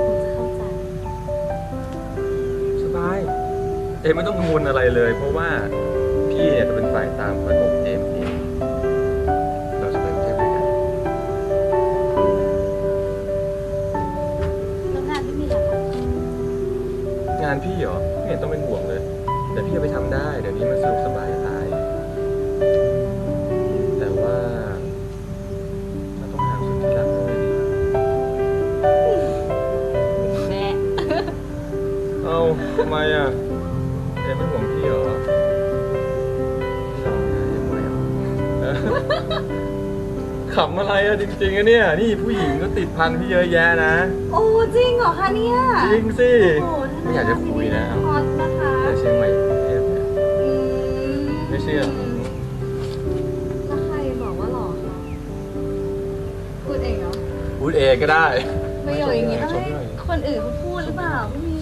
นคุณเข้าใจ สบาย เจมไม่ต้องกังวลอะไรเลย เพราะว่าพี่เนี่ยจะเป็นฝ่ายตามประกบเจมเอง เราจะเป็นเพื่อนกัน แล้วงานพี่มีหลัะงานพี่เหรอไม่เห็นต้องเป็นห่วงเลย แต่พี่จะไปทำได้ เดี๋ยวนี้มันสะดวกสบาย เอ้าทำไมอะเอ็มเป็นห่วงพี่เหรอพี่หลอกนะยังไงอะเออขำอะไรอะจริงๆอะเนี่ย นี่ผู้หญิงก็ติดพันพี่เยอะแยะนะ โอ้จริงเหรอคะเนี่ยจริงสิโอ้ไม่อยากจะคุยนะฮอตนะคะแต่เชียงใหม่กรุงเทพเนี่ยอืไม่เชื่อแล้วใครบอกว่าหล่อคะพูดเองเหรอพูดเองก็ได้ประโยคอย่างนี้ต้องชมให้ด้วยคนอื่นเขาพูดหรือเปล่าพี่มีน